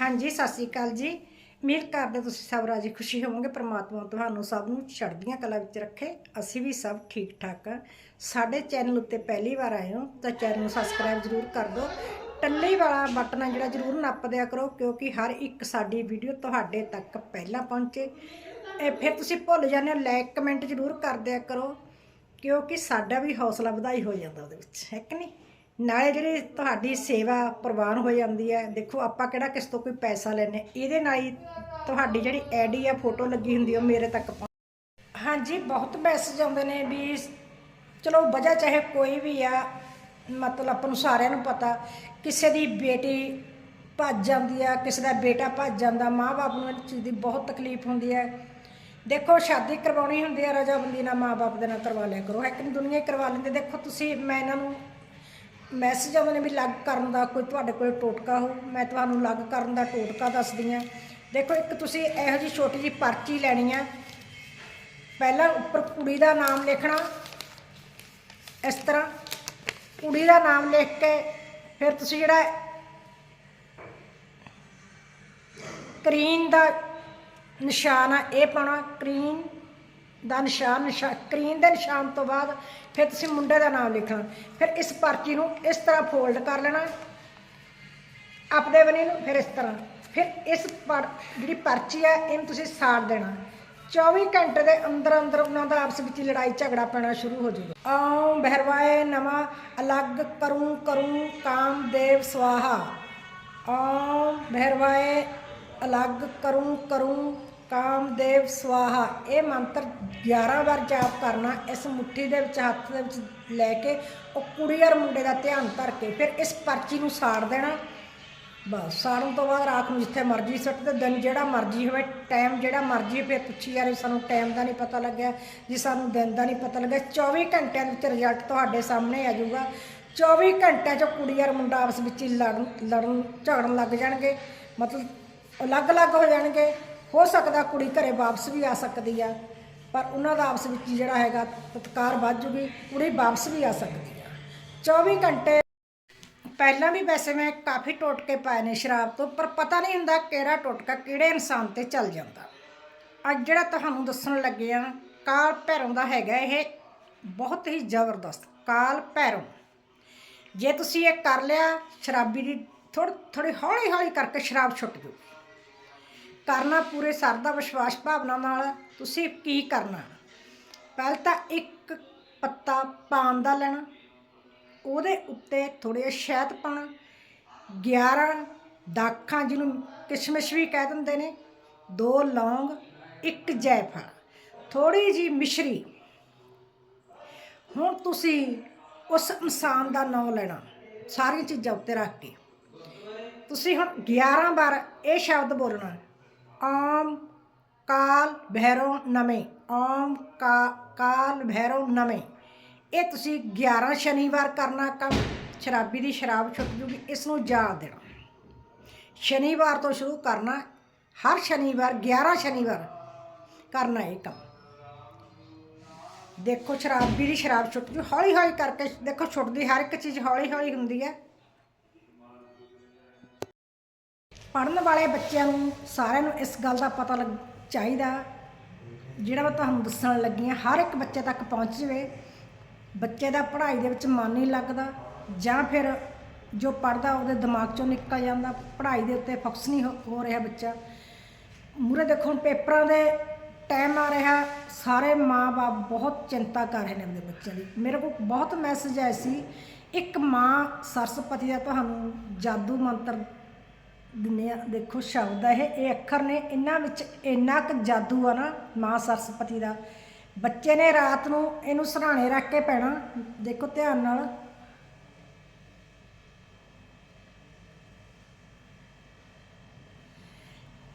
ਹਾਂਜੀ, ਸਤਿ ਸ੍ਰੀ ਅਕਾਲ ਜੀ। ਉਮੀਦ ਕਰਦੇ ਤੁਸੀਂ ਸਭ ਰਾਜੀ ਖੁਸ਼ੀ ਹੋਵੋਗੇ। ਪ੍ਰਮਾਤਮਾ ਤੁਹਾਨੂੰ ਸਭ ਨੂੰ ਚੜ੍ਹਦੀਆਂ ਕਲਾ ਵਿੱਚ ਰੱਖੇ। ਅਸੀਂ ਵੀ ਸਭ ਠੀਕ ਠਾਕ ਆ ਸਾਡੇ ਚੈਨਲ ਉੱਤੇ ਪਹਿਲੀ ਵਾਰ ਆਏ ਹੋ ਤਾਂ ਚੈਨਲ ਨੂੰ ਸਬਸਕ੍ਰਾਈਬ ਜ਼ਰੂਰ ਕਰ ਦਿਓ। ਟੱਲੇ ਵਾਲਾ ਬਟਨ ਆ ਜਿਹੜਾ ਜ਼ਰੂਰ ਨੱਪ ਦਿਆ ਕਰੋ ਕਿਉਂਕਿ ਹਰ ਇੱਕ ਸਾਡੀ ਵੀਡੀਓ ਤੁਹਾਡੇ ਤੱਕ ਪਹਿਲਾਂ ਪਹੁੰਚੇ। ਇਹ ਫਿਰ ਤੁਸੀਂ ਭੁੱਲ ਜਾਂਦੇ ਹੋ ਲਾਈਕ ਕਮੈਂਟ ਜ਼ਰੂਰ ਕਰ ਦਿਆ ਕਰੋ ਕਿਉਂਕਿ ਸਾਡਾ ਵੀ ਹੌਸਲਾ ਵਧਾਈ ਹੋ ਜਾਂਦਾ ਉਹਦੇ ਵਿੱਚ। ਹੈ ਕਿ ਨਹੀਂ? ਨਾਲੇ ਜਿਹੜੀ ਤੁਹਾਡੀ ਸੇਵਾ ਪ੍ਰਵਾਨ ਹੋ ਜਾਂਦੀ ਹੈ, ਦੇਖੋ ਆਪਾਂ ਕਿਹੜਾ ਕਿਸ ਤੋਂ ਕੋਈ ਪੈਸਾ ਲੈਨੇ ਇਹਦੇ ਨਾਲ ਹੀ ਤੁਹਾਡੀ ਜਿਹੜੀ ਐਡੀ ਆ ਫੋਟੋ ਲੱਗੀ ਹੁੰਦੀ ਉਹ ਮੇਰੇ ਤੱਕ ਪਹੁੰਚ ਹਾਂਜੀ, ਬਹੁਤ ਮੈਸੇਜ ਆਉਂਦੇ ਨੇ ਵੀ ਚਲੋ ਵਜ੍ਹਾ ਚਾਹੇ ਕੋਈ ਵੀ ਆ, ਮਤਲਬ ਆਪਾਂ ਨੂੰ ਸਾਰਿਆਂ ਨੂੰ ਪਤਾ, ਕਿਸੇ ਦੀ ਬੇਟੀ ਭੱਜ ਜਾਂਦੀ ਆ, ਕਿਸੇ ਦਾ ਬੇਟਾ ਭੱਜ ਜਾਂਦਾ, ਮਾਂ-ਬਾਪ ਨੂੰ ਇਸ ਚੀਜ਼ ਦੀ ਬਹੁਤ ਤਕਲੀਫ ਹੁੰਦੀ ਹੈ। ਦੇਖੋ, ਸ਼ਾਦੀ ਕਰਵਾਉਣੀ ਹੁੰਦੀ ਆ ਰਜਾਬੰਦੀ ਨਾਲ ਮਾਂ-ਬਾਪ ਦੇ ਨਾਲ ਕਰਵਾ ਲਿਆ ਕਰੋ। ਹੈ ਕਿ ਨਹੀਂ? ਦੁਨੀਆ ਹੀ ਕਰਵਾ ਲੈਂਦੇ। ਦੇਖੋ, ਤੁਸੀਂ, ਮੈਂ ਇਹਨਾਂ ਨੂੰ ਮੈਸੇਜ ਆਉਂਦੇ ਨੇ ਵੀ ਲੱਗ ਕਰਨ ਦਾ ਕੋਈ ਤੁਹਾਡੇ ਕੋਲ ਟੋਟਕਾ ਹੋ ਮੈਂ ਤੁਹਾਨੂੰ ਲੱਗ ਕਰਨ ਦਾ ਟੋਟਕਾ ਦੱਸਦੀ ਆ ਦੇਖੋ, ਇੱਕ ਤੁਸੀਂ ਇਹੋ ਜਿਹੀ ਛੋਟੀ ਜਿਹੀ ਪਰਚੀ ਲੈਣੀ ਆ। ਪਹਿਲਾਂ ਉੱਪਰ ਕੁੜੀ ਦਾ ਨਾਮ ਲਿਖਣਾ, ਇਸ ਤਰ੍ਹਾਂ। ਕੁੜੀ ਦਾ ਨਾਮ ਲਿਖ ਕੇ ਫਿਰ ਤੁਸੀਂ ਜਿਹੜਾ ਕਰੀਨ ਦਾ ਨਿਸ਼ਾਨ ਆ, ਇਹ ਪਾਉਣਾ। ਕਰੀਨ ਦਾ ਨਿਸ਼ਾਨ ਨਿਸ਼ਾਨ ਕਰੀਨ ਦੇ ਨਿਸ਼ਾਨ ਤੋਂ ਬਾਅਦ ਫਿਰ ਤੁਸੀਂ ਮੁੰਡੇ ਦਾ ਨਾਮ ਲਿਖਣਾ ਫਿਰ ਇਸ ਪਰਚੀ ਨੂੰ ਇਸ ਤਰ੍ਹਾਂ ਫੋਲਡ ਕਰ ਲੈਣਾ। ਆਪਣੇ ਬਣੀ ਨੂੰ ਫਿਰ ਇਸ ਤਰ੍ਹਾਂ। ਫਿਰ ਇਸ ਪਰ, ਜਿਹੜੀ ਪਰਚੀ ਹੈ, ਇਹਨੂੰ ਤੁਸੀਂ ਸਾੜ ਦੇਣਾ। 24 ਘੰਟੇ ਦੇ ਅੰਦਰ ਅੰਦਰ ਉਹਨਾਂ ਦਾ ਆਪਸ ਵਿੱਚ ਲੜਾਈ ਝਗੜਾ ਪੈਣਾ ਸ਼ੁਰੂ ਹੋ ਜਾਊਗਾ। ਓਮ ਬਹਿਰਵਾਏ ਨਮਾ, ਅਲੱਗ ਕਰੂੰ ਕਰੂੰ ਕਾਮਦੇਵ ਸਵਾਹਾ। ਓਮ ਬਹਿਰਵਾਏ, ਅਲੱਗ ਕਰੂੰ ਕਰੂੰ ਕਾਮਦੇਵ ਸਵਾਹਾ। ਇਹ ਮੰਤਰ 11 ਵਾਰ ਜਾਪ ਕਰਨਾ, ਇਸ ਮੁੱਠੀ ਦੇ ਵਿੱਚ, ਹੱਥ ਦੇ ਵਿੱਚ ਲੈ ਕੇ, ਉਹ ਕੁੜੀ ਔਰ ਮੁੰਡੇ ਦਾ ਧਿਆਨ ਧਰ ਕੇ, ਫਿਰ ਇਸ ਪਰਚੀ ਨੂੰ ਸਾੜ ਦੇਣਾ। ਬਸ, ਸਾੜਨ ਤੋਂ ਬਾਅਦ ਰਾਤ ਨੂੰ ਜਿੱਥੇ ਮਰਜ਼ੀ ਸੁੱਟ ਦੇ, ਦਿਨ ਜਿਹੜਾ ਮਰਜ਼ੀ ਹੋਵੇ ਟਾਈਮ ਜਿਹੜਾ ਮਰਜ਼ੀ ਫਿਰ ਪੁੱਛੀ ਯਾਰ ਸਾਨੂੰ ਟਾਈਮ ਦਾ ਨਹੀਂ ਪਤਾ ਲੱਗਿਆ, ਜੀ ਸਾਨੂੰ ਦਿਨ ਦਾ ਨਹੀਂ ਪਤਾ ਲੱਗਿਆ। 24 ਘੰਟਿਆਂ ਦੇ ਵਿੱਚ ਰਿਜ਼ਲਟ ਤੁਹਾਡੇ ਸਾਹਮਣੇ ਆ ਜਾਊਗਾ। 24 ਘੰਟਿਆਂ 'ਚ ਕੁੜੀ ਔਰ ਮੁੰਡਾ ਆਪਸ ਵਿੱਚ ਹੀ ਲੜਨ ਲੜਨ, ਝਗੜਨ ਲੱਗ ਜਾਣਗੇ। ਮਤਲਬ ਅਲੱਗ-ਅਲੱਗ ਹੋ ਜਾਣਗੇ। ਹੋ ਸਕਦਾ ਕੁੜੀ ਘਰੇ ਵਾਪਸ ਵੀ ਆ ਸਕਦੀ ਆ, ਪਰ ਉਹਨਾਂ ਦਾ ਆਪਸ ਵਿੱਚ ਜਿਹੜਾ ਹੈਗਾ ਤਤਕਾਰ ਵੱਧ ਜੂਗੀ, ਕੁੜੀ ਵਾਪਸ ਵੀ ਆ ਸਕਦੀ ਆ। 24 ਘੰਟੇ ਪਹਿਲਾਂ ਵੀ ਵੈਸੇ ਮੈਂ ਕਾਫੀ ਟੋਟਕੇ ਪਾਏ ਨੇ ਸ਼ਰਾਬ ਤੋਂ, ਪਰ ਪਤਾ ਨਹੀਂ ਹੁੰਦਾ ਕਿਹੜਾ ਟੋਟਕਾ ਕਿਹੜੇ ਇਨਸਾਨ ਤੇ ਚੱਲ ਜਾਂਦਾ। ਅੱਜ ਜਿਹੜਾ ਤੁਹਾਨੂੰ ਦੱਸਣ ਲੱਗੇ ਆ, ਕਾਲ ਭੈਰੋਂ ਦਾ ਹੈਗਾ ਇਹ ਬਹੁਤ ਹੀ ਜ਼ਬਰਦਸਤ ਕਾਲ ਭੈਰੋਂ। ਜੇ ਤੁਸੀਂ ਇਹ ਕਰ ਲਿਆ, ਸ਼ਰਾਬੀ ਦੀ ਥੋੜੀ ਥੋੜੀ ਹੌਲੀ ਹੌਲੀ ਕਰਕੇ ਸ਼ਰਾਬ ਛੁੱਟ ਜੂਗੀ ਕਰਨਾ ਪੂਰੇ ਸਰ ਦਾ ਵਿਸ਼ਵਾਸ ਭਾਵਨਾ ਨਾਲ ਤੁਸੀਂ ਕੀ ਕਰਨਾ? ਪਹਿਲ ਤਾਂ ਇੱਕ ਪੱਤਾ ਪਾਨ ਦਾ ਲੈਣਾ, ਉਹਦੇ ਉੱਤੇ ਥੋੜੇ ਸ਼ਹਿਦ ਪਾਉਣਾ 11 ਦਾਖਾਂ ਜਿਹਨੂੰ ਕਿਸ਼ਮਿਸ਼ ਵੀ ਕਹਿ ਦਿੰਦੇ ਨੇ, ਦੋ ਲੌਂਗ, ਇੱਕ ਜੈਫਲ ਥੋੜੀ ਜੀ ਮਿਸ਼ਰੀ। ਹੁਣ ਤੁਸੀਂ ਉਸ ਇਨਸਾਨ ਦਾ ਨਾਮ ਲੈਣਾ, ਸਾਰੀਆਂ ਚੀਜ਼ਾਂ ਉੱਤੇ ਰੱਖ ਕੇ। ਤੁਸੀਂ ਹੁਣ 11 ਵਾਰ ਇਹ ਸ਼ਬਦ ਬੋਲਣਾ ਆਮ ਕਾਲ ਭੈਰੋ ਨਮੇ ਓਮ ਕਾ ਕਾਲ ਭੈਰੋ ਨਮੇ ਇਹ ਤੁਸੀਂ 11 ਸ਼ਨੀਵਾਰ ਕਰਨਾ ਕੰਮ, ਸ਼ਰਾਬੀ ਦੀ ਸ਼ਰਾਬ ਛੁੱਟ ਜੂਗੀ, ਇਸ ਨੂੰ ਯਾਦ ਦੇਣਾ। ਸ਼ਨੀਵਾਰ ਤੋਂ ਸ਼ੁਰੂ ਕਰਨਾ, ਹਰ ਸ਼ਨੀਵਾਰ 11 ਸ਼ਨੀਵਾਰ ਕਰਨਾ ਇਹ ਕੰਮ। ਦੇਖੋ, ਸ਼ਰਾਬੀ ਦੀ ਸ਼ਰਾਬ ਛੁੱਟ ਜੂ ਹੌਲੀ ਹੌਲੀ ਕਰਕੇ ਦੇਖੋ, ਛੁੱਟਦੀ ਹਰ ਇੱਕ ਚੀਜ਼ ਹੌਲੀ ਹੌਲੀ ਹੁੰਦੀ ਹੈ। ਪੜਨ ਵਾਲੇ ਬੱਚਿਆਂ ਨੂੰ ਸਾਰਿਆਂ ਨੂੰ ਇਸ ਗੱਲ ਦਾ ਪਤਾ ਲੱਗ ਚਾਹੀਦਾ, ਜਿਹੜਾ ਮੈਂ ਤੁਹਾਨੂੰ ਦੱਸਣ ਲੱਗੀ ਹਾਂ, ਹਰ ਇੱਕ ਬੱਚੇ ਤੱਕ ਪਹੁੰਚ ਜਵੇ, ਬੱਚੇ ਦਾ ਪੜ੍ਹਾਈ ਦੇ ਵਿੱਚ ਮਨ ਨਹੀਂ ਲੱਗਦਾ, ਜਾਂ ਫਿਰ ਜੋ ਪੜਦਾ ਉਹਦੇ ਦਿਮਾਗ ਚੋਂ ਨਿਕਲ ਜਾਂਦਾ, ਪੜ੍ਹਾਈ ਦੇ ਉੱਤੇ ਫੋਕਸ ਨਹੀਂ ਹੋ- ਹੋ ਰਿਹਾ ਬੱਚਾ। ਮੂਰੇ ਦੇਖੋ, ਹੁਣ ਪੇਪਰਾਂ ਦੇ ਟਾਈਮ ਆ ਰਿਹਾ, ਸਾਰੇ ਮਾਪੇ ਬਹੁਤ ਚਿੰਤਾ ਕਰ ਰਹੇ ਨੇ ਆਪਣੇ ਬੱਚਿਆਂ ਦੀ। ਮੇਰੇ ਕੋਲ ਬਹੁਤ ਮੈਸੇਜ ਆਏ ਸੀ, ਇੱਕ ਮਾਂ ਸਰਸਪਤੀ ਦਾ ਤੁਹਾਨੂੰ ਜਾਦੂ ਮੰਤਰ ਦਿੰਦੇ ਆ। ਦੇਖੋ, ਸ਼ਬਦ ਆ ਇਹ ਇਹ ਅੱਖਰ ਨੇ, ਇਹਨਾਂ ਵਿੱਚ ਇੰਨਾ ਕੁ ਜਾਦੂ ਆ ਨਾ ਮਾਂ ਸਰਸਪਤੀ ਦਾ। ਬੱਚੇ ਨੇ ਰਾਤ ਨੂੰ ਇਹਨੂੰ ਸਰਾਣੇ ਰੱਖ ਕੇ ਪੈਣਾ। ਦੇਖੋ, ਧਿਆਨ ਨਾਲ।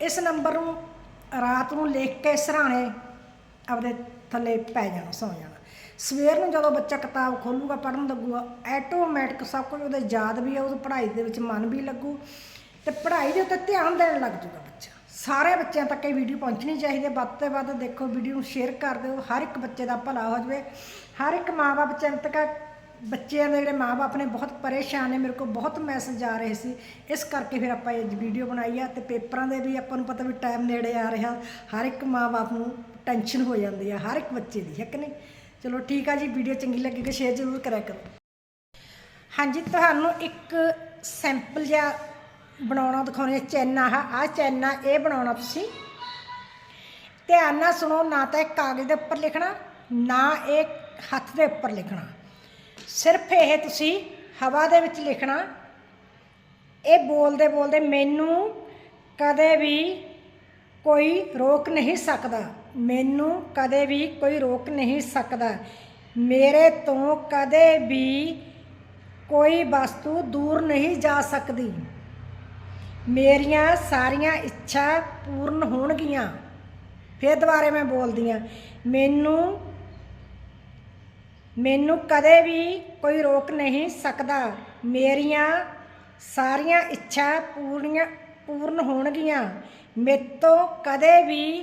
ਇਸ ਨੰਬਰ ਨੂੰ ਰਾਤ ਨੂੰ ਲਿਖ ਕੇ ਸਰਾਣੇ ਆਪਦੇ ਥੱਲੇ ਪੈ ਜਾਣਾ, ਸੌ ਜਾਣਾ। ਸਵੇਰ ਨੂੰ ਜਦੋਂ ਬੱਚਾ ਕਿਤਾਬ ਖੋਲੂਗਾ ਪੜਨ ਲੱਗੂਗਾ ਆਟੋਮੈਟਿਕ ਸਭ ਕੁਝ ਉਹਦੇ ਯਾਦ ਵੀ ਆ ਉਹ ਪੜ੍ਹਾਈ ਦੇ ਵਿੱਚ ਮਨ ਵੀ ਲੱਗੂ। ਤੇ ਪੜ੍ਹਾਈ ਦੇ ਉੱਤੇ ਧਿਆਨ ਦੇਣ ਲੱਗ ਜੂਗਾ ਬੱਚਾ। ਸਾਰੇ ਬੱਚਿਆਂ ਤੱਕ ਇਹ ਵੀਡੀਓ ਪਹੁੰਚਣੀ ਚਾਹੀਦੀ ਹੈ। ਵੱਧ ਤੋਂ ਵੱਧ ਦੇਖੋ ਵੀਡੀਓ ਨੂੰ ਸ਼ੇਅਰ ਕਰ ਦਿਓ। ਹਰ ਇੱਕ ਬੱਚੇ ਦਾ ਭਲਾ ਹੋ ਜਾਵੇ। ਹਰ ਇੱਕ ਮਾਂ-ਬਾਪ ਚਿੰਤਕ ਬੱਚਿਆਂ ਦੇ ਜਿਹੜੇ ਮਾਪੇ ਨੇ ਬਹੁਤ ਪਰੇਸ਼ਾਨ ਨੇ, ਮੇਰੇ ਕੋਲ ਬਹੁਤ ਮੈਸੇਜ ਆ ਰਹੇ ਸੀ। ਇਸ ਕਰਕੇ ਫਿਰ ਆਪਾਂ ਇਹ ਵੀਡੀਓ ਬਣਾਈ ਆ ਤੇ ਪੇਪਰਾਂ ਦੇ ਵੀ ਆਪਾਂ ਨੂੰ ਪਤਾ ਵੀ ਟਾਈਮ ਨੇੜੇ ਆ ਰਿਹਾ। ਹਰ ਇੱਕ ਮਾਪੇ ਨੂੰ ਟੈਨਸ਼ਨ ਹੋ ਜਾਂਦੀ ਆ, ਹਰ ਇੱਕ ਬੱਚੇ ਦੀ, ਹੈ ਕਿ ਨਹੀਂ? ਚਲੋ ਠੀਕ ਆ ਜੀ ਵੀਡੀਓ ਚੰਗੀ ਲੱਗੀ ਤਾਂ ਸ਼ੇਅਰ ਜ਼ਰੂਰ ਕਰਿਆ ਕਰੋ। ਹਾਂਜੀ, ਤੁਹਾਨੂੰ ਇੱਕ ਸੈਂਪਲ ਜਿਹਾ ਬਣਾਉਣਾ ਦਿਖਾਉਣੀ ਹੈ, ਚੈਨਾ ਆ ਆ ਚੈਨਾ ਇਹ ਬਣਾਉਣਾ ਤੁਸੀਂ। ਧਿਆਨ ਨਾਲ ਸੁਣੋ, ਨਾ ਤਾਂ ਇਹ ਕਾਗਜ਼ ਦੇ ਉੱਪਰ ਲਿਖਣਾ, ਨਾ ਇਹ ਹੱਥ ਦੇ ਉੱਪਰ ਲਿਖਣਾ। ਸਿਰਫ ਇਹ ਤੁਸੀਂ ਹਵਾ ਦੇ ਵਿੱਚ ਲਿਖਣਾ। ਇਹ ਬੋਲਦੇ ਬੋਲਦੇ ਮੈਨੂੰ ਕਦੇ ਵੀ ਕੋਈ ਰੋਕ ਨਹੀਂ ਸਕਦਾ। ਮੈਨੂੰ ਕਦੇ ਵੀ ਕੋਈ ਰੋਕ ਨਹੀਂ ਸਕਦਾ। ਮੇਰੇ ਤੋਂ ਕਦੇ ਵੀ ਕੋਈ ਵਸਤੂ ਦੂਰ ਨਹੀਂ ਜਾ ਸਕਦੀ। ਮੇਰੀਆਂ ਸਾਰੀਆਂ ਇੱਛਾ ਪੂਰਨ ਹੋਣਗੀਆਂ। ਫਿਰ ਦੁਬਾਰੇ ਮੈਂ ਬੋਲਦੀ ਆ, ਮੈਨੂੰ ਮੈਨੂੰ ਕਦੇ ਵੀ ਕੋਈ ਰੋਕ ਨਹੀਂ ਸਕਦਾ। ਮੇਰੀਆਂ ਸਾਰੀਆਂ ਇੱਛਾ ਪੂਰਨੀਆਂ ਪੂਰਨ ਹੋਣਗੀਆਂ। ਮੇਤੋਂ ਕਦੇ ਵੀ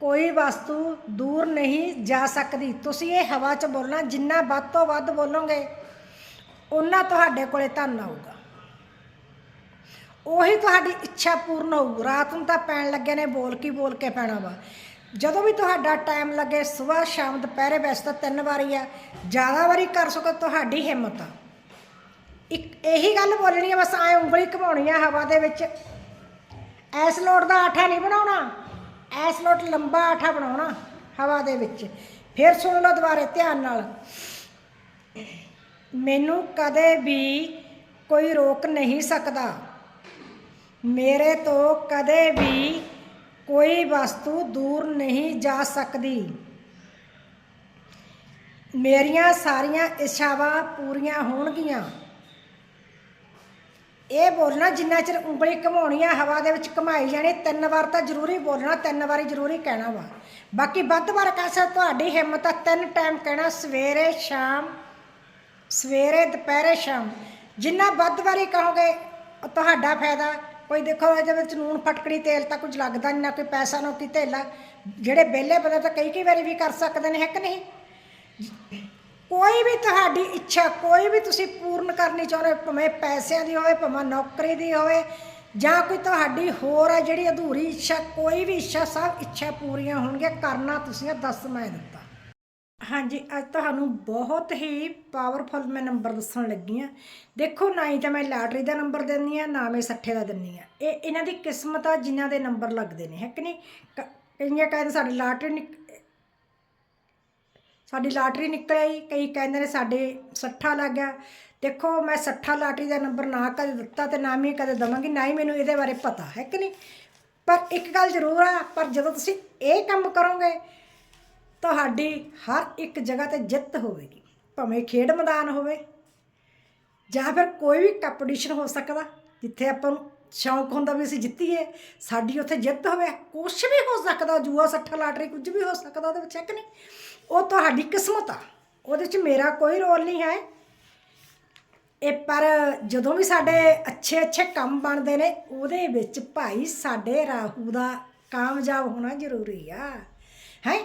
ਕੋਈ ਵਸਤੂ ਦੂਰ ਨਹੀਂ ਜਾ ਸਕਦੀ। ਤੁਸੀਂ ਇਹ ਹਵਾ 'ਚ ਬੋਲਣਾ, ਜਿੰਨਾ ਵੱਧ ਤੋਂ ਵੱਧ ਬੋਲੋਗੇ ਉਹਨਾਂ ਤੁਹਾਡੇ ਕੋਲੇ ਧਨ ਆਊਗਾ। ਉਹੀ ਤੁਹਾਡੀ ਇੱਛਾ ਪੂਰਨ ਹੋਊ। ਰਾਤ ਨੂੰ ਤਾਂ ਪੈਣ ਲੱਗੇ ਨੇ ਬੋਲ ਕੀ ਬੋਲ ਕੇ ਪੈਣਾ ਵਾ। ਜਦੋਂ ਵੀ ਤੁਹਾਡਾ ਟਾਈਮ ਲੱਗੇ, ਸਵੇਰ, ਸ਼ਾਮ, ਦੁਪਹਿਰੇ ਵੈਸੇ ਤਾਂ ਤਿੰਨ ਵਾਰੀ ਆ। ਜ਼ਿਆਦਾ ਵਾਰੀ ਕਰ ਸਕੋ ਤੁਹਾਡੀ ਹਿੰਮਤ। ਆ ਇੱਕ ਇਹੀ ਗੱਲ ਬੋਲਣੀ ਆ, ਬਸ ਐ ਉਂਗਲੀ ਘਮਾਉਣੀ ਆ ਹਵਾ ਦੇ ਵਿੱਚ। ਐਸ ਲੋਟ ਦਾ ਆਠਾ ਨਹੀਂ ਬਣਾਉਣਾ। ਐਸ ਲੋਟ ਲੰਬਾ ਆਠਾ ਬਣਾਉਣਾ ਹਵਾ ਦੇ ਵਿੱਚ। ਫਿਰ ਸੁਣ ਲਓ ਦੁਬਾਰੇ ਧਿਆਨ ਨਾਲ। ਮੈਨੂੰ ਕਦੇ ਵੀ ਕੋਈ ਰੋਕ ਨਹੀਂ ਸਕਦਾ। ਮੇਰੇ ਤੋਂ ਕਦੇ ਵੀ ਕੋਈ ਵਸਤੂ ਦੂਰ ਨਹੀਂ ਜਾ ਸਕਦੀ। ਮੇਰੀਆਂ ਸਾਰੀਆਂ ਇੱਛਾਵਾਂ ਪੂਰੀਆਂ ਹੋਣਗੀਆਂ। ਇਹ ਬੋਲਣਾ ਜਿੰਨਾ ਚਿਰ ਉਂਗਲੀ ਘਮਾਉਣੀ ਆ, ਹਵਾ ਦੇ ਵਿੱਚ ਘਮਾਈ ਜਾਣੀ, ਤਿੰਨ ਵਾਰ ਤਾਂ ਜ਼ਰੂਰੀ ਬੋਲਣਾ, ਤਿੰਨ ਵਾਰੀ ਜ਼ਰੂਰੀ ਕਹਿਣਾ ਵਾ। ਬਾਕੀ ਵੱਧ ਵਾਰ ਕਹਿ ਤੁਹਾਡੀ ਹਿੰਮਤ ਆ ਤਿੰਨ ਟਾਈਮ ਕਹਿਣਾ, ਸਵੇਰੇ, ਸ਼ਾਮ, ਸਵੇਰੇ, ਦੁਪਹਿਰੇ, ਸ਼ਾਮ। ਜਿੰਨਾ ਵੱਧ ਵਾਰੀ ਕਹੋਗੇ ਤੁਹਾਡਾ ਫਾਇਦਾ। ਕੋਈ ਦੇਖੋ ਇਹਦੇ ਵਿੱਚ ਨੂਨ ਫਟਕੜੀ ਤੇਲ ਤਾਂ ਕੁਝ ਲੱਗਦਾ ਨਹੀਂ ਨਾ ਕੋਈ ਪੈਸਾ ਨਾ ਕੋਈ ਧੇਲਾ। ਜਿਹੜੇ ਵਿਹਲੇ ਬੰਦੇ ਤਾਂ ਕਈ ਕਈ ਵਾਰੀ ਵੀ ਕਰ ਸਕਦੇ ਨੇ ਹੈ ਕਿ ਨਹੀਂ? ਕੋਈ ਵੀ ਤੁਹਾਡੀ ਇੱਛਾ ਕੋਈ ਵੀ ਤੁਸੀਂ ਪੂਰਨ ਕਰਨੀ ਚਾਹੁੰਦੇ ਹੋ, ਭਾਵੇਂ ਪੈਸਿਆਂ ਦੀ ਹੋਵੇ ਭਾਵੇਂ ਨੌਕਰੀ ਦੀ ਹੋਵੇ ਜਾਂ ਕੋਈ ਤੁਹਾਡੀ ਹੋਰ ਆ ਜਿਹੜੀ ਅਧੂਰੀ ਇੱਛਾ ਕੋਈ ਵੀ ਇੱਛਾ ਸਭ ਇੱਛਾ ਪੂਰੀਆਂ ਹੋਣਗੀਆਂ। ਕਰਨਾ ਤੁਸੀਂ ਇਹ ਦੱਸ ਮੈਂ ਹਾਂਜੀ, ਅੱਜ ਤੁਹਾਨੂੰ ਬਹੁਤ ਹੀ ਪਾਵਰਫੁਲ ਮੈਂ ਨੰਬਰ ਦੱਸਣ ਲੱਗੀ ਆ ਦੇਖੋ, ਨਾ ਹੀ ਤਾਂ ਮੈਂ ਲਾਟਰੀ ਦਾ ਨੰਬਰ ਦਿੰਦੀ ਆ ਨਾ ਮੈਂ ਸੱਠੇ ਦਾ ਦਿੰਦੀ ਆ ਇਹ ਇਹਨਾਂ ਦੀ ਕਿਸਮਤ ਆ, ਜਿਨ੍ਹਾਂ ਦੇ ਨੰਬਰ ਲੱਗਦੇ ਨੇ, ਹੈ ਕਿ ਨਹੀਂ? ਕ- ਕਈਆਂ ਕਹਿੰਦੇ ਸਾਡੀ ਲਾਟਰੀ ਨਿਕ- ਸਾਡੀ ਲਾਟਰੀ ਨਿਕਲ ਆਈ ਕਈ ਕਹਿੰਦੇ ਨੇ ਸਾਡੇ ਸੱਠਾ ਲੱਗ ਗਿਆ। ਦੇਖੋ, ਮੈਂ ਸੱਠਾ ਲਾਟਰੀ ਦਾ ਨੰਬਰ ਨਾ ਕਦੇ ਦਿੱਤਾ ਤੇ ਨਾ ਮੈਂ ਕਦੇ ਦਵਾਂਗੀ, ਨਾ ਹੀ ਮੈਨੂੰ ਇਹਦੇ ਬਾਰੇ ਪਤਾ, ਹੈ ਕਿ ਨਹੀਂ? ਪਰ ਇੱਕ ਗੱਲ ਜ਼ਰੂਰ ਆ, ਪਰ ਜਦੋਂ ਤੁਸੀਂ ਇਹ ਕੰਮ ਕਰੋਗੇ ਤੁਹਾਡੀ ਹਰ ਇੱਕ ਜਗ੍ਹਾ ਤੇ ਜਿੱਤ ਹੋਵੇਗੀ, ਭਾਵੇਂ ਖੇਡ ਮੈਦਾਨ ਹੋਵੇ, ਜਾਂ ਫਿਰ ਕੋਈ ਵੀ ਕੰਪੀਟੀਸ਼ਨ ਹੋ ਸਕਦਾ, ਜਿੱਥੇ ਆਪਾਂ ਨੂੰ ਸ਼ੌਂਕ ਹੁੰਦਾ ਵੀ ਅਸੀਂ ਜਿੱਤੀਏ, ਸਾਡੀ ਉੱਥੇ ਜਿੱਤ ਹੋਵੇ ਕੁਝ ਵੀ ਹੋ ਸਕਦਾ, ਜੂਆ ਸੱਠਾ, ਲਾਟਰੀ ਕੁਝ ਵੀ ਹੋ ਸਕਦਾ, ਉਹਦੇ ਵਿੱਚ ਇੱਕ ਨਹੀਂ, ਉਹ ਤੁਹਾਡੀ ਕਿਸਮਤ ਆ, ਉਹਦੇ ਵਿੱਚ ਮੇਰਾ ਕੋਈ ਰੋਲ ਨਹੀਂ ਹੈ। ਇਹ ਪਰ ਜਦੋਂ ਵੀ ਸਾਡੇ ਅੱਛੇ ਅੱਛੇ ਕੰਮ ਬਣਦੇ ਨੇ, ਉਹਦੇ ਵਿੱਚ ਭਾਈ ਸਾਡੇ ਰਾਹੂ ਦਾ ਕਾਮਯਾਬ ਹੋਣਾ ਜ਼ਰੂਰੀ ਆ, ਹੈ?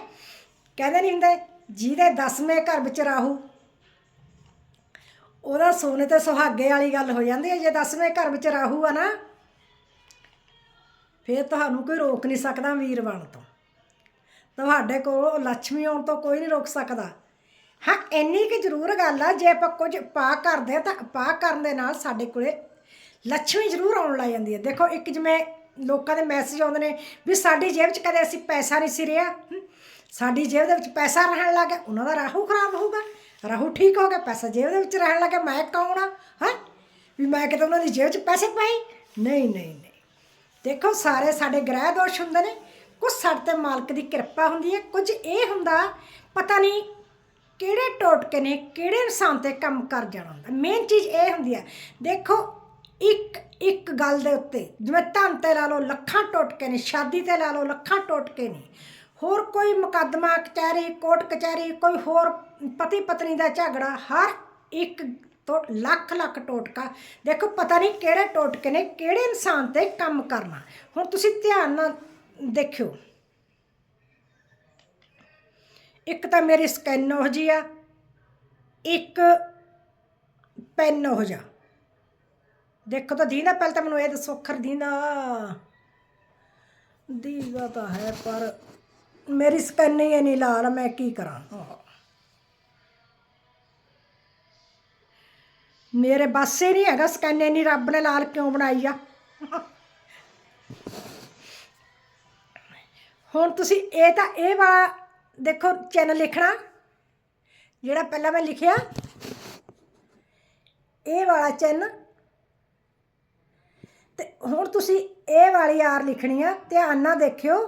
ਕਹਿੰਦੇ ਨਹੀਂ ਹੁੰਦੇ, ਜਿਹਦੇ ਦਸਵੇਂ ਘਰ ਵਿੱਚ ਰਾਹੂ, ਉਹਦਾ ਸੋਨੇ ਤੇ ਸੁਹਾਗੇ ਵਾਲੀ ਗੱਲ ਹੋ ਜਾਂਦੀ ਹੈ, ਜੇ ਦਸਵੇਂ ਘਰ ਵਿੱਚ ਰਾਹੂ ਆ ਨਾ, ਫਿਰ ਤੁਹਾਨੂੰ ਕੋਈ ਰੋਕ ਨਹੀਂ ਸਕਦਾ ਵੀਰ ਬਣ ਤੋਂ। ਤੁਹਾਡੇ ਕੋਲ ਲక్ష్ਮੀ ਆਉਣ ਤੋਂ ਕੋਈ ਨਹੀਂ ਰੋਕ ਸਕਦਾ। ਹਾਂ, ਇੰਨੀ ਕਿ ਜ਼ਰੂਰ ਗੱਲ ਆ, ਜੇ ਆਪਾਂ ਕੁਝ ਪਾ ਕਰਦੇ ਤਾਂ ਪਾ ਕਰਨ ਦੇ ਨਾਲ ਸਾਡੇ ਕੋਲੇ ਲక్ష్ਮੀ ਜ਼ਰੂਰ ਆਉਣ ਲੱਗ ਜਾਂਦੀ ਹੈ। ਦੇਖੋ, ਇੱਕ ਜਿਵੇਂ ਲੋਕਾਂ ਦੇ ਮੈਸੇਜ ਆਉਂਦੇ ਨੇ ਵੀ ਸਾਡੀ ਜੇਬ 'ਚ ਕਦੇ ਅਸੀਂ ਪੈਸਾ ਨਹੀਂ ਸੀ ਰਿਹਾ ਸਾਡੀ ਜੇਬ ਦੇ ਵਿੱਚ ਪੈਸਾ ਰਹਿਣ ਲੱਗ ਗਿਆ, ਉਹਨਾਂ ਦਾ ਰਾਹੂ ਖਰਾਬ ਹੋਊਗਾ। ਰਾਹੂ ਠੀਕ ਹੋ ਗਿਆ, ਪੈਸਾ ਜੇਬ ਦੇ ਵਿੱਚ ਰਹਿਣ ਲੱਗ ਗਿਆ, ਮੈਂ ਕੌਣ ਆ? ਹਾਂ? ਵੀ ਮੈਂ ਕਿਤੇ ਉਹਨਾਂ ਦੀ ਜੇਬ 'ਚ ਪੈਸੇ ਪਾਈ ਨਹੀਂ ਨਹੀਂ ਨਹੀਂ। ਦੇਖੋ, ਸਾਰੇ ਸਾਡੇ ਗ੍ਰਹਿ ਦੋਸ਼ ਹੁੰਦੇ ਨੇ। ਕੁਝ ਸਾਡੇ ਤੇ ਮਾਲਕ ਦੀ ਕਿਰਪਾ ਹੁੰਦੀ ਹੈ, ਕੁਝ ਇਹ ਹੁੰਦਾ, ਪਤਾ ਨਹੀਂ ਕਿਹੜੇ ਟੋਟਕੇ ਨੇ, ਕਿਹੜੇ ਇਨਸਾਨ ਤੇ ਕੰਮ ਕਰ ਜਾਣਾ ਹੁੰਦਾ। ਮੇਨ ਚੀਜ਼ ਇਹ ਹੁੰਦੀ ਹੈ, ਦੇਖੋ, ਇੱਕ ਇੱਕ ਗੱਲ ਦੇ ਉੱਤੇ, ਜਿਵੇਂ ਧਨ ਤੇ ਲਾ ਲਓ, ਲੱਖਾਂ ਟੋਟਕੇ ਨੇ, ਸ਼ਾਦੀ ਤੇ ਲਾ ਲਓ, ਲੱਖਾਂ ਟੋਟਕੇ ਨੇ। ਹੋਰ ਕੋਈ ਮੁਕੱਦਮਾ, ਕਚਹਿਰੀ, ਕੋਰਟ ਕਚਹਿਰੀ, ਕੋਈ ਹੋਰ ਪਤੀ ਪਤਨੀ ਦਾ ਝਗੜਾ, ਹਰ ਇੱਕ ਤੋਂ ਲੱਖ ਲੱਖ ਟੋਟਕਾ। ਦੇਖੋ, ਪਤਾ ਨਹੀਂ ਕਿਹੜੇ ਟੋਟਕੇ ਨੇ, ਕਿਹੜੇ ਇਨਸਾਨ ਤੇ ਕੰਮ ਕਰਨਾ। ਹੁਣ ਤੁਸੀਂ ਧਿਆਨ ਨਾਲ ਦੇਖਿਓ। ਇੱਕ ਤਾਂ ਮੇਰੀ ਸਕੈਨ ਉਹ ਜੀ ਆ, ਇੱਕ ਪੈਨ ਹੋ ਜਾ ਦੇਖੋ ਤਾਂ ਦੀਦਾ ਪਹਿਲਾਂ ਤਾਂ ਮੈਨੂੰ ਇਹ ਦੱਸੋ, ਅੱਖਰ ਦੀਦਾ ਦੀਦਾ ਤਾਂ ਹੈ, ਪਰ ਮੇਰੀ ਸਕੈਨ ਹੀ ਨਹੀਂ ਲਾਲ, ਮੈਂ ਕੀ ਕਰਾਂ? ਆਹ। ਮੇਰੇ ਬਾਸੇ ਨਹੀਂ ਹੈਗਾ ਸਕੈਨ ਨਹੀਂ ਰੱਬ ਨੇ ਲਾਲ ਕਿਉਂ ਬਣਾਈ ਆ? ਹੁਣ ਤੁਸੀਂ ਇਹ ਤਾਂ ਇਹ ਵਾਲਾ ਦੇਖੋ, ਚੈਨਲ ਲਿਖਣਾ, ਜਿਹੜਾ ਪਹਿਲਾਂ ਮੈਂ ਲਿਖਿਆ, ਇਹ ਵਾਲਾ ਚਿੰਨ ਤੇ ਹੁਣ ਤੁਸੀਂ ਇਹ ਵਾਲੀ ਆਰ ਲਿਖਣੀ ਆ, ਧਿਆਨ ਨਾਲ ਦੇਖਿਓ।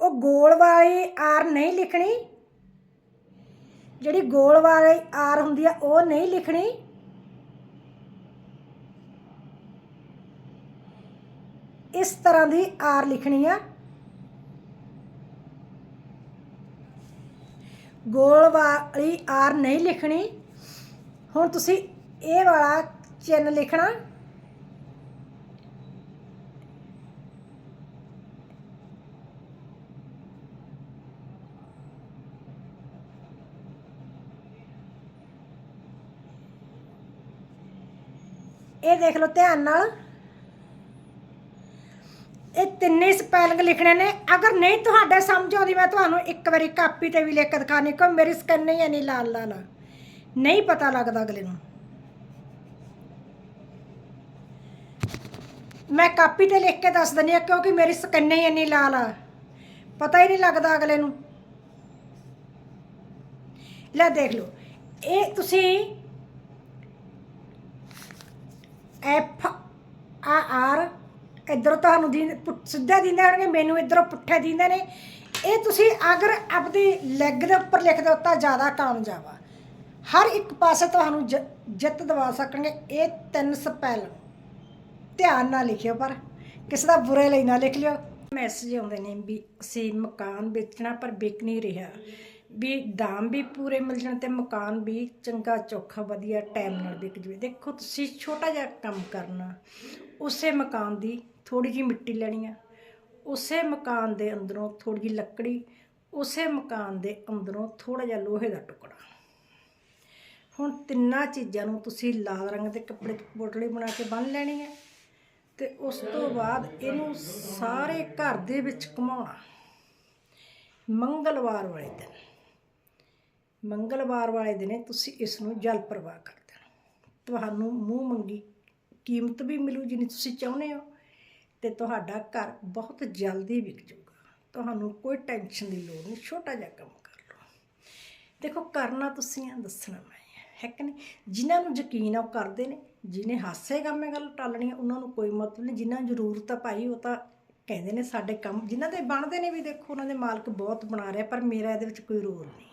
ਉਹ ਗੋਲ ਵਾਲੀ ਆਰ ਨਹੀਂ ਲਿਖਣੀ। ਜਿਹੜੀ ਗੋਲ ਵਾਲੀ ਆਰ ਹੁੰਦੀ ਆ, ਉਹ ਨਹੀਂ ਲਿਖਣੀ। ਇਸ ਤਰ੍ਹਾਂ ਦੀ ਆਰ ਲਿਖਣੀ ਆ। ਗੋਲ ਵਾਲੀ ਆਰ ਨਹੀਂ ਲਿਖਣੀ। ਹੁਣ ਤੁਸੀਂ ਇਹ ਵਾਲਾ ਚਿੰਨ ਲਿਖਣਾ। ਇਹ ਦੇਖ ਲਓ ਧਿਆਨ ਨਾਲ। ਇਹ ਤਿੰਨੇ ਸਪੈਲਿੰਗ ਲਿਖਣੇ ਨੇ। ਅਗਰ ਨਹੀਂ ਤੁਹਾਡੇ ਸਮਝ ਆਉਂਦੀ, ਮੈਂ ਤੁਹਾਨੂੰ ਇੱਕ ਵਾਰੀ ਕਾਪੀ ਤੇ ਵੀ ਲਿਖ ਕੇ ਦਿਖਾਣੀ ਕਿ ਮੇਰੀ ਸਕਨ ਨਹੀਂ ਹੈ ਲਾਲ ਲਾਲ। ਨਹੀਂ ਪਤਾ ਲੱਗਦਾ ਅਗਲੇ ਨੂੰ। ਮੈਂ ਕਾਪੀ ਤੇ ਲਿਖ ਕੇ ਦੱਸ ਦਿੰਦੀ ਆ ਕਿਉਂਕਿ ਮੇਰੀ ਸਕਨ ਹੀ ਇੰਨੀ ਲਾਲ ਆ। ਪਤਾ ਹੀ ਨਹੀਂ ਲੱਗਦਾ ਅਗਲੇ ਨੂੰ। ਲੈ ਦੇਖ ਲਓ। ਇਹ ਤੁਸੀਂ ਐਫ ਆ ਆਰ ਇਧਰੋਂ ਤੁਹਾਨੂੰ ਦੀ ਸਿੱਧਾ ਦਿੰਦੇ ਹੋਣਗੇ, ਮੈਨੂੰ ਇਧਰੋਂ ਪੁੱਠੇ ਦਿੰਦੇ ਨੇ। ਇਹ ਤੁਸੀਂ ਅਗਰ ਆਪਦੀ ਲੈਗ ਦੇ ਉੱਪਰ ਲਿਖ ਦਿਓ ਤਾਂ ਜ਼ਿਆਦਾ ਕਾਮਯਾਬ ਆ। ਹਰ ਇੱਕ ਪਾਸੇ ਤੁਹਾਨੂੰ ਜ- ਜਿੱਤ ਦਿਵਾ ਸਕਣਗੇ। ਇਹ ਤਿੰਨ ਸਪੈਲ ਧਿਆਨ ਨਾਲ ਲਿਖਿਓ ਪਰ। ਕਿਸੇ ਦਾ ਬੁਰੇ ਲਈ ਨਾ ਲਿਖ ਲਿਓ। ਮੈਸੇਜ ਆਉਂਦੇ ਨੇ ਵੀ ਅਸੀਂ ਮਕਾਨ ਵੇਚਣਾ ਪਰ ਵਿਕ ਨਹੀਂ ਰਿਹਾ। ਵੀ ਦਾਮ ਵੀ ਪੂਰੇ ਮਿਲ ਜਾਣ ਤੇ ਮਕਾਨ ਵੀ ਚੰਗਾ, ਚੋਖਾ, ਵਧੀਆ ਟਾਈਮ ਨਾਲ ਵਿਕ ਜਵੇ। ਦੇਖੋ ਤੁਸੀਂ ਛੋਟਾ ਜਿਹਾ ਕੰਮ ਕਰਨਾ, ਉਸੇ ਮਕਾਨ ਦੀ ਥੋੜੀ ਜਿਹੀ ਮਿੱਟੀ ਲੈਣੀ ਆ, ਉਸੇ ਮਕਾਨ ਦੇ ਅੰਦਰੋਂ ਥੋੜੀ ਜਿਹੀ ਲੱਕੜੀ, ਉਸੇ ਮਕਾਨ ਦੇ ਅੰਦਰੋਂ ਥੋੜਾ ਜਿਹਾ ਲੋਹੇ ਦਾ ਟੁਕੜਾ। ਹੁਣ ਤਿੰਨਾਂ ਚੀਜ਼ਾਂ ਨੂੰ ਤੁਸੀਂ ਲਾਲ ਰੰਗ ਦੇ ਕੱਪੜੇ 'ਚ ਪੋਟਲੀ ਬਣਾ ਕੇ ਬੰਨ੍ਹ ਲੈਣੀ ਹੈ ਤੇ ਉਸ ਤੋਂ ਬਾਅਦ ਇਹਨੂੰ ਸਾਰੇ ਘਰ ਦੇ ਵਿੱਚ ਘੁਮਾਉਣਾ। ਮੰਗਲਵਾਰ ਵਾਲੇ ਦਿਨ। ਮੰਗਲਵਾਰ ਵਾਲੇ ਦਿਨ ਤੁਸੀਂ ਇਸ ਨੂੰ ਜਲ ਪ੍ਰਵਾਹ ਕਰ ਦੇਣਾ। ਤੁਹਾਨੂੰ ਮੂੰਹ ਮੰਗੀ ਕੀਮਤ ਵੀ ਮਿਲੂ ਜਿੰਨੀ ਤੁਸੀਂ ਚਾਹੁੰਦੇ ਹੋ ਤੇ ਤੁਹਾਡਾ ਘਰ ਬਹੁਤ ਜਲਦੀ ਵਿਕ ਜਾਊਗਾ। ਤੁਹਾਨੂੰ ਕੋਈ ਟੈਨਸ਼ਨ ਦੀ ਲੋੜ ਨਹੀਂ, ਛੋਟਾ ਜਿਹਾ ਕੰਮ ਕਰ ਲਓ। ਦੇਖੋ, ਕਰਨਾ ਤੁਸੀਂ ਆ, ਦੱਸਣਾ ਮੈਂ ਹੈ ਕਿ ਨਹੀਂ? ਜਿਨ੍ਹਾਂ ਨੂੰ ਯਕੀਨ ਆ, ਉਹ ਕਰਦੇ ਨੇ। ਜਿਹਨੇ ਹਾਸੇ ਗਾਮੇ ਗੱਲ ਟਾਲਣੀ ਉਹਨਾਂ ਨੂੰ ਕੋਈ ਮਤਲਬ ਨਹੀਂ। ਜਿਨ੍ਹਾਂ ਜ਼ਰੂਰਤ ਆ ਭਾਈ, ਉਹ ਤਾਂ ਕਹਿੰਦੇ ਨੇ ਸਾਡੇ ਕੰਮ। ਜਿਨ੍ਹਾਂ ਦੇ ਬਣਦੇ ਨੇ ਵੀ ਦੇਖੋ, ਉਹਨਾਂ ਦੇ ਮਾਲਕ ਬਹੁਤ ਬਣਾ ਰਿਹਾ, ਪਰ ਮੇਰਾ ਇਹਦੇ ਵਿੱਚ ਕੋਈ ਰੋਲ ਨਹੀਂ।